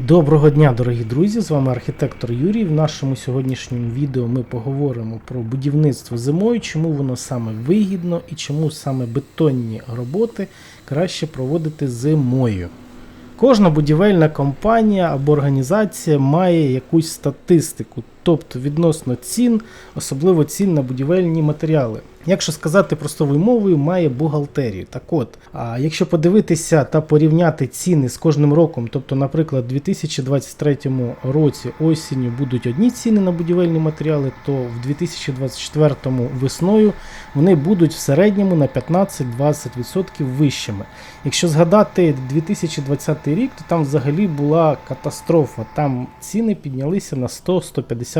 Доброго дня, дорогі друзі! З вами архітектор Юрій. В нашому сьогоднішньому відео ми поговоримо про будівництво зимою, чому воно саме вигідно і чому саме бетонні роботи краще проводити зимою. Кожна будівельна компанія або організація має якусь статистику, тобто відносно цін, особливо цін на будівельні матеріали. Якщо сказати простою мовою, має бухгалтерію. Так от, а якщо подивитися та порівняти ціни з кожним роком, тобто, наприклад, у 2023 році осінню будуть одні ціни на будівельні матеріали, то в 2024 весною вони будуть в середньому на 15-20% вищими. Якщо згадати 2020 рік, то там взагалі була катастрофа. Там ціни піднялися на 100-150%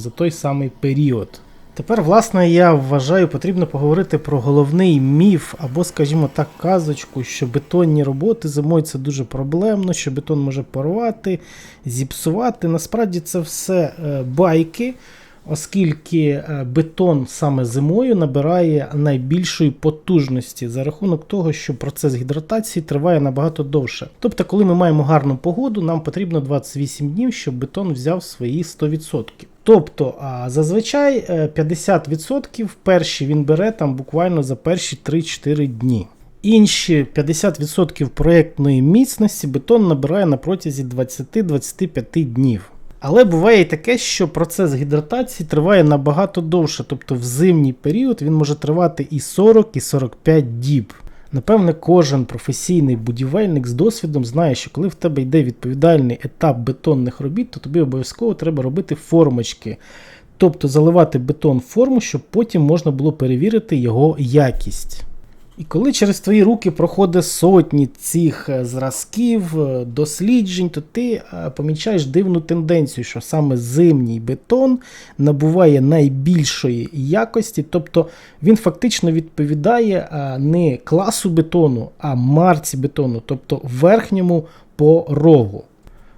за той самий період. Тепер, власне, я вважаю, потрібно поговорити про головний міф, або, скажімо так, казочку, що бетонні роботи зимою це дуже проблемно, що бетон може порвати, зіпсувати. Насправді це все е, байки, оскільки е, бетон саме зимою набирає найбільшої потужності за рахунок того, що процес гідратації триває набагато довше. Тобто, коли ми маємо гарну погоду, нам потрібно 28 днів, щоб бетон взяв свої 100%. Тобто, а, зазвичай е, 50% перші він бере там буквально за перші 3-4 дні. Інші 50% проєктної міцності бетон набирає на протязі 20-25 днів. Але буває і таке, що процес гідратації триває набагато довше, тобто в зимній період він може тривати і 40, і 45 діб. Напевне, кожен професійний будівельник з досвідом знає, що коли в тебе йде відповідальний етап бетонних робіт, то тобі обов'язково треба робити формочки. Тобто заливати бетон в форму, щоб потім можна було перевірити його якість. І коли через твої руки проходить сотні цих е, зразків, е, досліджень, то ти е, помічаєш дивну тенденцію, що саме зимній бетон набуває найбільшої якості, тобто він фактично відповідає не класу бетону, а марці бетону, тобто верхньому порогу.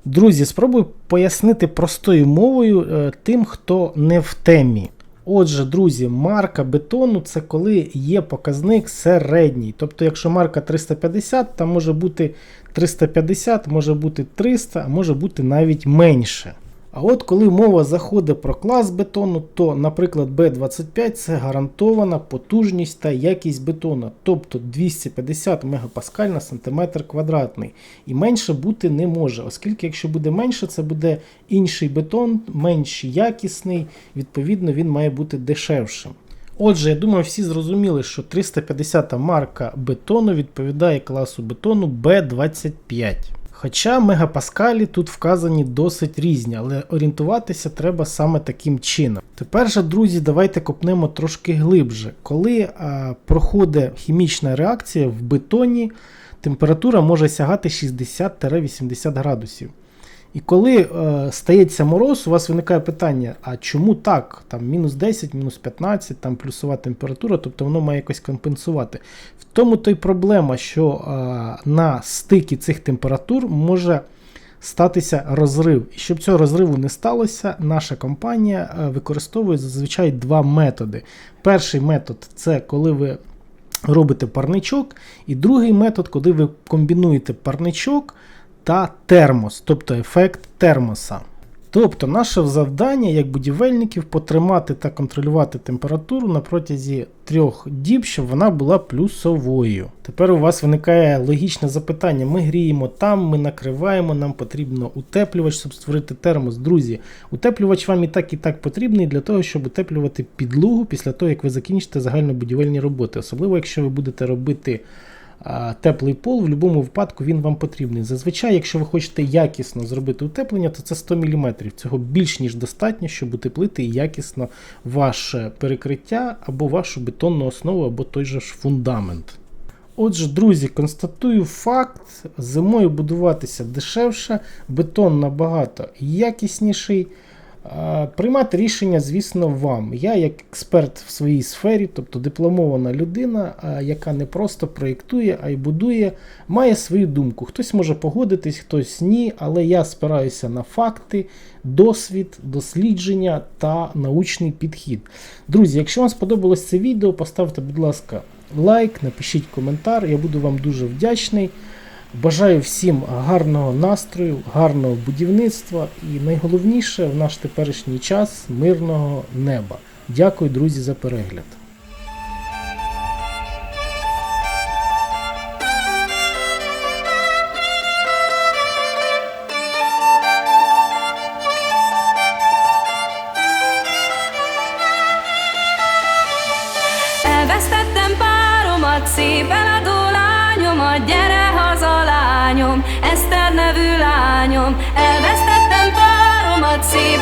Друзі, спробую пояснити простою мовою тим, хто не в темі. Отже, друзі, марка бетону це коли є показник середній. Тобто, якщо марка 350, там може бути 350, може бути 300, а може бути навіть менше. А от коли мова заходить про клас бетону, то, наприклад, B25 це гарантована потужність та якість бетону, тобто 250 МПа на сантиметр квадратний. І менше бути не може, оскільки якщо буде менше, це буде інший бетон, менш якісний, відповідно, він має бути дешевшим. Отже, я думаю, всі зрозуміли, що 350 марка бетону відповідає класу бетону B25. Хоча мегапаскалі тут вказані досить різні, але орієнтуватися треба саме таким чином. Тепер же, друзі, давайте копнемо трошки глибше. Коли а, проходить хімічна реакція в бетоні, температура може сягати 60-80 градусів. І коли е, стається мороз, у вас виникає питання: а чому так? Там мінус 10, мінус 15, там плюсова температура, тобто воно має якось компенсувати. В тому то й проблема, що е, на стикі цих температур може статися розрив. І щоб цього розриву не сталося, наша компанія е, використовує зазвичай два методи. Перший метод це коли ви робите парничок, і другий метод, коли ви комбінуєте парничок та термос, тобто ефект термоса. Тобто, наше завдання як будівельників потримати та контролювати температуру на протязі трьох діб, щоб вона була плюсовою. Тепер у вас виникає логічне запитання: ми гріємо там, ми накриваємо, нам потрібно утеплювач, щоб створити термос. Друзі, утеплювач вам і так і так потрібний для того, щоб утеплювати підлогу після того, як ви закінчите загальнобудівельні роботи. Особливо, якщо ви будете робити теплий пол, в будь-якому випадку він вам потрібний. Зазвичай, якщо ви хочете якісно зробити утеплення, то це 100 мм. Цього більш ніж достатньо, щоб утеплити якісно ваше перекриття або вашу бетонну основу, або той же ж фундамент. Отже, друзі, констатую факт: зимою будуватися дешевше, бетон набагато якісніший. Приймати рішення, звісно, вам. Я, як експерт в своїй сфері, тобто дипломована людина, яка не просто проєктує, а й будує, має свою думку. Хтось може погодитись, хтось ні, але я спираюся на факти, досвід, дослідження та научний підхід. Друзі, якщо вам сподобалось це відео, поставте, будь ласка, лайк, напишіть коментар, я буду вам дуже вдячний. Бажаю всім гарного настрою, гарного будівництва і найголовніше в наш теперішній час мирного неба. Дякую, друзі, за перегляд. Elvesztettem páromat, szép eladó lányomat, gyere lányom, Eszter nevű lányom. Elvesztettem páromat, szép